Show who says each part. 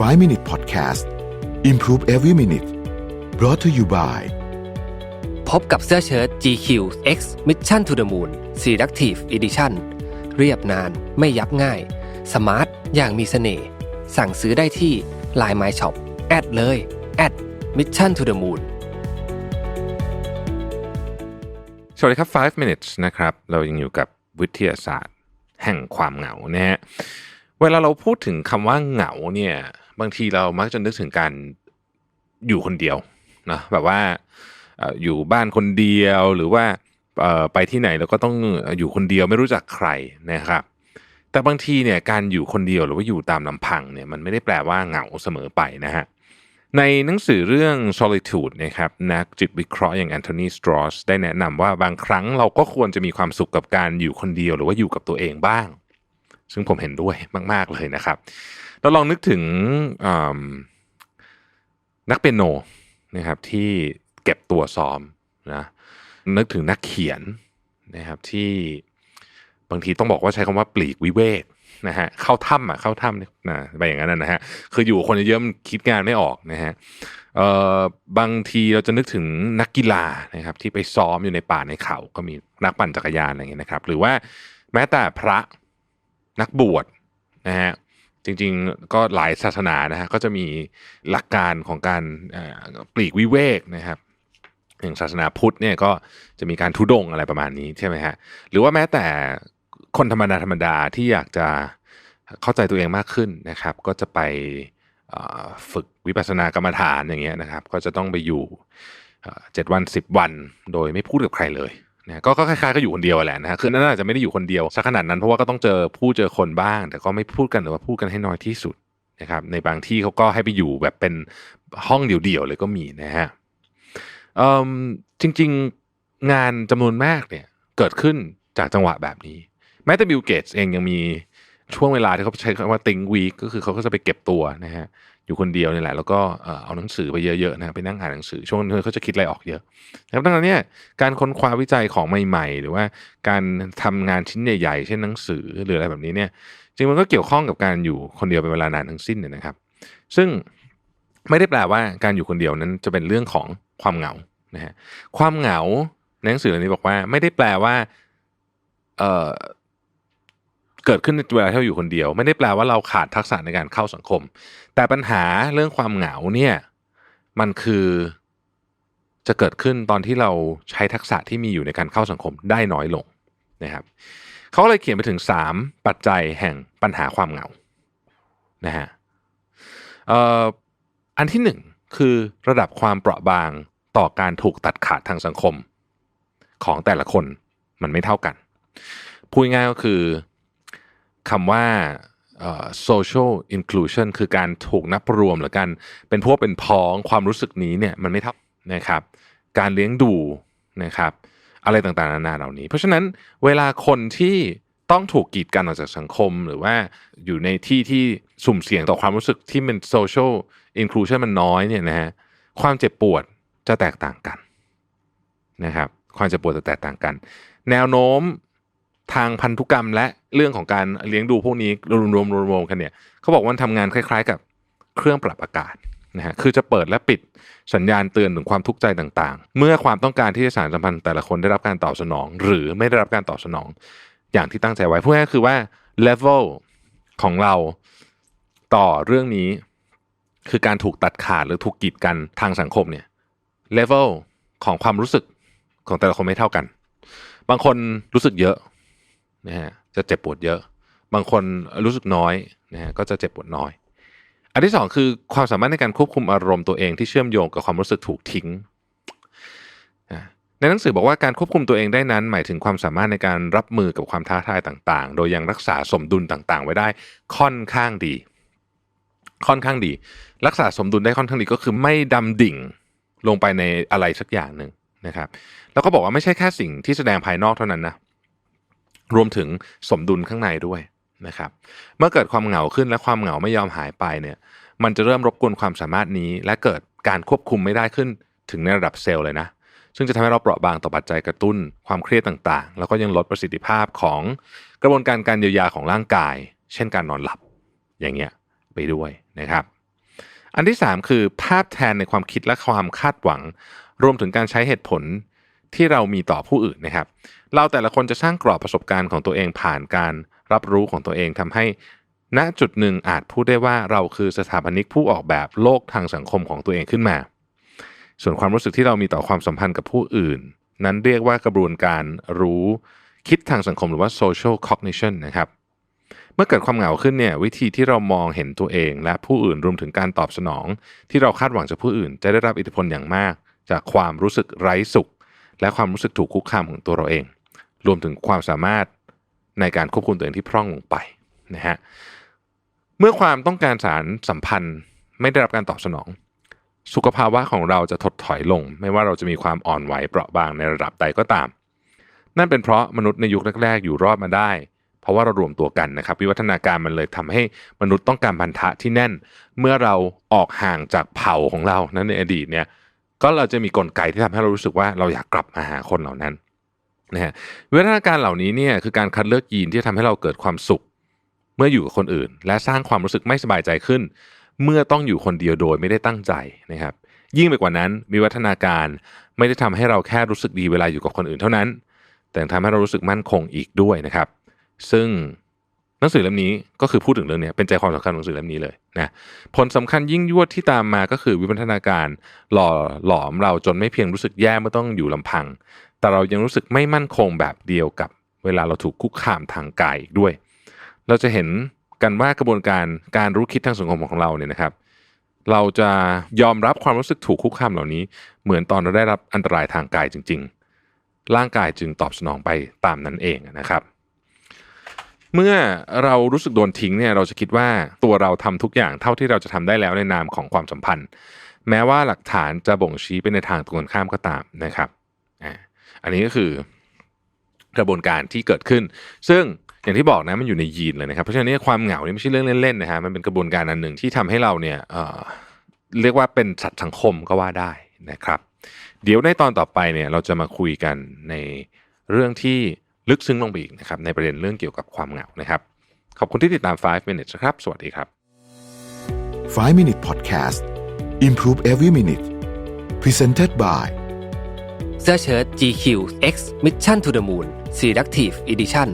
Speaker 1: 5 Minute Podcast Improve Every Minute brought to you by
Speaker 2: พบกับเสื้อเชิ้ต GQ X Mission to the Moon Selective Edition เรียบนานไม่ยับง่าย สมาร์ท อย่างมีเสน่ห์ สั่งซื้อได้ที่ Line My Shop แอดเลยแอด Mission to the Moon
Speaker 3: สวัสดีครับ 5 minutes นะครับ เรายังอยู่กับวิทยาศาสตร์แห่งความเหงานะฮะเวลาเราพูดถึงคำว่าเหงาเนี่ย บางทีเรามักจะนึกถึงการอยู่คนเดียวนะแบบว่าอยู่บ้านคนเดียวหรือว่าไปที่ไหนเราก็ต้องอยู่คนเดียวไม่รู้จักใครนะครับแต่บางทีเนี่ยการอยู่คนเดียวหรือว่าอยู่ตามลำพังเนี่ยมันไม่ได้แปลว่าเหงาเสมอไปนะฮะในหนังสือเรื่อง solitude นะครับนักจิตวิเคราะห์อย่างแอนโทนีสตรอสได้แนะนำว่าบางครั้งเราก็ควรจะมีความสุขกับการอยู่คนเดียวหรือว่าอยู่กับตัวเองบ้าง ซึ่งผมเห็นด้วยมาก ๆ เลยนะครับเราลองนึกถึงนักเปียโนนะครับที่เก็บตัวซ้อมนะนึกถึงนักเขียนนะครับที่บางทีต้องบอกว่าใช้คำว่าปลีกวิเวกนะฮะเข้าถ้ำอะเข้าถ้ำนี่นะไปอย่างนั้นนะฮะคืออยู่คนเยอะๆมันคิดงานไม่ออกนะฮะเอ่อบางทีเราจะนึกถึงนักกีฬานะครับที่ไปซ้อมอยู่ในป่าในเขาก็มีนักปั่นจักรยานอะไรอย่างเงี้ยนะครับ หรือว่าแม้แต่พระ นักบวชนะฮะจริงๆก็หลายศาสนานะฮะก็จะมีหลักการของการปลีกวิเวกนะครับอย่างศาสนาพุทธเนี่ยก็จะมีการทุดงอะไรประมาณนี้ใช่ไหมฮะหรือว่าแม้แต่คนธรรมดาธรรมดาที่อยากจะเข้าใจตัวเองมากขึ้นนะครับ ก็จะไปฝึกวิปัสสนากรรมฐานอย่างเงี้ยนะครับ ก็จะต้องไปอยู่เจ็ดวันสิบวันโดยไม่พูดกับใครเลย นะก็คล้ายๆก็อยู่คนเดียวแหละนะฮะคือนั่นอาจจะไม่ได้อยู่คนเดียวสักขนาดนั้นเพราะว่าก็ต้องเจอผู้เจอคนบ้าง แต่ก็ไม่พูดกันหรือว่าพูดกันให้น้อยที่สุดนะครับในบางที่เขาก็ให้ไปอยู่แบบเป็นห้องเดี่ยวๆเลยก็มีนะฮะจริงๆงานจำนวนมากเนี่ยเกิดขึ้นจากจังหวะแบบนี้ แม้แต่บิลเกตส์เองยังมีช่วงเวลาที่เขาใช้คำว่า think week ก็คือเขาก็จะไปเก็บตัวนะฮะ อยู่คนเดียวนี่แหละ แล้วก็เอาหนังสือไปเยอะๆนะไปนั่งอ่านหนังสือช่วงนั้เขาจะคิดอะไรออกเยอะนะครับดังนั้นเนี่ยการค้นคว้าวิจัยของใหม่ๆ หรือว่าการทำงานชิ้นใหญ่ๆ เช่นหนังสือหรืออะไรแบบนี้เนี่ยจริงมันก็เกี่ยวข้องกับการอยู่คนเดียวเป็นเวลานานทั้งสิ้นเนี่ยนะครับ ซึ่งไม่ได้แปลว่าการอยู่คนเดียวนั้นจะเป็นเรื่องของความเหงานะฮะความเหงาในหนังสือเล่มนี้บอกว่าไม่ได้แปลว่าเอ่อ เกิดขึ้นในเวลาที่เราอยู่คนเดียว ไม่ได้แปลว่าเราขาดทักษะในการเข้าสังคม แต่ปัญหาเรื่องความเหงาเนี่ยมันคือจะเกิดขึ้นตอนที่เราใช้ทักษะที่มีอยู่ในการเข้าสังคมได้น้อยลงนะครับเขาเลยเขียนไปถึงสามปัจจัยแห่งปัญหาความเหงานะฮะอันที่หนึ่งคือระดับความเปราะบางต่อการถูกตัดขาดทางสังคม ของแต่ละคนมันไม่เท่ากันพูดง่ายก็คือ คำว่า social inclusion คือการถูกนับรวมหรือการเป็นพวกเป็นพ้องความรู้สึกนี้เนี่ยมันไม่เท่านะครับการเลี้ยงดูนะครับอะไรต่างๆนานาเหล่านี้ เพราะฉะนั้นเวลาคนที่ต้องถูกกีดกันออกจากสังคมหรือว่าอยู่ในที่ที่สุ่มเสี่ยงต่อความรู้สึกที่เป็น social inclusion มันน้อยเนี่ยนะฮะความเจ็บปวดจะแตกต่างกันนะครับความเจ็บปวดจะแตกต่างกัน แนวโน้ม ทางพันธุกรรม และเรื่องของการเลี้ยงดูพวกนี้รวมๆรวมๆกันเนี่ยเขาบอกว่ามันทำงานคล้าย ๆ กับเครื่องปรับอากาศนะฮะคือจะเปิดและปิดสัญญาณเตือนถึงความทุกข์ใจต่างๆ เมื่อความต้องการที่จะสานสัมพันธ์แต่ละคนได้รับการตอบสนอง หรือไม่ได้รับการตอบสนอง อย่างที่ตั้งใจไว้พูดง่ายคือว่า level ของเราต่อเรื่องนี้ คือการถูกตัดขาดหรือถูกกีดกันทางสังคมเนี่ยเลเวลของความรู้สึกของแต่ละคนไม่เท่ากัน บางคนรู้สึกเยอะ นะฮะจะเจ็บปวดเยอะ บางคนรู้สึกน้อยนะฮะก็จะเจ็บปวดน้อย อันที่สองคือความสามารถในการควบคุมอารมณ์ตัวเองที่เชื่อมโยงกับความรู้สึกถูกทิ้งในหนังสือบอกว่าการควบคุมตัวเองได้นั้น หมายถึงความสามารถในการรับมือกับความท้าทายต่าง ๆ โดยยังรักษาสมดุลต่างๆ ไว้ได้ค่อนข้างดี ค่อนข้างดี รักษาสมดุลได้ค่อนข้างดีก็คือไม่ดำดิ่งลงไปในอะไรสักอย่างหนึ่งนะครับ แล้วก็บอกว่าไม่ใช่แค่สิ่งที่แสดงภายนอกเท่านั้นนะ รวมถึงสมดุลข้างในด้วยนะครับ เมื่อเกิดความเหงาขึ้นและความเหงาไม่ยอมหายไปเนี่ย มันจะเริ่มรบกวนความสามารถนี้ และเกิดการควบคุมไม่ได้ขึ้นถึงในระดับเซลล์เลยนะ ซึ่งจะทำให้เราเปราะบางต่อปัจจัยกระตุ้น ความเครียดต่างๆ แล้วก็ยังลดประสิทธิภาพของกระบวนการการเยียวยาของร่างกาย เช่นการนอนหลับ อย่างเงี้ยไปด้วยนะครับ อันที่ 3 คือภาพแทนในความคิดและความคาดหวัง รวมถึงการใช้เหตุผล ที่เรามีต่อผู้อื่นนะครับ เราแต่ละคนจะสร้างกรอบประสบการณ์ของตัวเองผ่านการรับรู้ของตัวเองทำให้ ณจุดหนึ่งอาจพูดได้ว่าเราคือสถาปนิกผู้ออกแบบโลกทางสังคมของตัวเองขึ้นมา ส่วนความรู้สึกที่เรามีต่อความสัมพันธ์กับผู้อื่น นั้นเรียกว่ากระบวนการรู้คิดทางสังคมหรือว่า social cognition นะครับเมื่อเกิดความเหงาขึ้นเนี่ยวิธีที่เรามองเห็นตัวเอง และผู้อื่นรวมถึงการตอบสนอง ที่เราคาดหวังจากผู้อื่น จะได้รับอิทธิพลอย่างมาก จากความรู้สึกไร้สุข และความรู้สึกถูกคุกคามของตัวเราเอง รวมถึงความสามารถในการควบคุมตัวเองที่พร่องลงไปนะฮะเมื่อความต้องการสารสัมพันธ์ไม่ได้รับการตอบสนอง สุขภาวะของเราจะถดถอยลง ไม่ว่าเราจะมีความอ่อนไหวเปราะบางในระดับใดก็ตาม นั่นเป็นเพราะมนุษย์ในยุคแรก ๆ อยู่รอดมาได้ เพราะว่าเรารวมตัวกันนะครับ วิวัฒนาการมันเลยทำให้มนุษย์ต้องการพันธะที่แน่น เมื่อเราออกห่างจากเผ่าของเรานั้นในอดีตเนี่ย ก็เราจะมีกลไกที่ทำให้เรารู้สึกว่าเราอยากกลับมาหาคนเหล่านั้นนะฮะวิวัฒนาการเหล่านี้เนี่ยคือการคัดเลือกยีนที่ทำให้เราเกิดความสุข เมื่ออยู่กับคนอื่น และสร้างความรู้สึกไม่สบายใจขึ้น เมื่อต้องอยู่คนเดียวโดยไม่ได้ตั้งใจนะครับ ยิ่งไปกว่านั้นวิวัฒนาการไม่ได้ทำให้เราแค่รู้สึกดีเวลาอยู่กับคนอื่นเท่านั้น แต่ยังทำให้เรารู้สึกมั่นคงอีกด้วยนะครับ ซึ่ง นังสือเล่มนี้ก็คือพูดถึงเรื่องนี้เป็นใจความสำคัญของหนังสือเล่มนี้เลยนะผลสำคัญยิ่งยวดที่ตามมาก็คือวิวัฒนาการหล่อหลอมเราจนไม่เพียงรู้สึกแย่เมื่อต้องอยู่ลำพัง แต่เรายังรู้สึกไม่มั่นคงแบบเดียวกับเวลาเราถูกคุกคามทางกายอีกด้วย เราจะเห็นกันว่ากระบวนการการรู้คิดทางสังคมของเราเนี่ยนะครับ เราจะยอมรับความรู้สึกถูกคุกคามเหล่านี้ เหมือนตอนเราได้รับอันตรายทางกายจริง ๆ ร่างกายจึงตอบสนองไปตามนั้นเองนะครับ เมื่อเรารู้สึกโดนทิ้งเนี่ยเราจะคิดว่าตัวเราทำทุกอย่างเท่าที่เราจะทำได้แล้วในนามของความสัมพันธ์ แม้ว่าหลักฐานจะบ่งชี้ไปในทางตรงกันข้ามก็ตามนะครับอันนี้ก็คือกระบวนการที่เกิดขึ้น ซึ่งอย่างที่บอกนะมันอยู่ในยีนเลยนะครับเพราะฉะนั้นความเหงานี่ไม่ใช่เรื่องเล่นๆนะฮะมันเป็นกระบวนการอันหนึ่งที่ทำให้เราเนี่ยเเรียกว่าเป็นสัตว์สังคมก็ว่าได้นะครับ เดี๋ยวในตอนต่อไปเนี่ยเราจะมาคุยกันในเรื่องที่ ลึกซึ้งลงไปอีกนะครับในประเด็นเรื่องเกี่ยวกับความเหงานะครับ ขอบคุณที่ติดตาม 5 minutes นะครับ สวัสดีครับ
Speaker 1: 5 Minute Podcast Improve Every Minute Presented by
Speaker 2: เสื้อเชิ้ต GQ X Mission to the Moon Selective Edition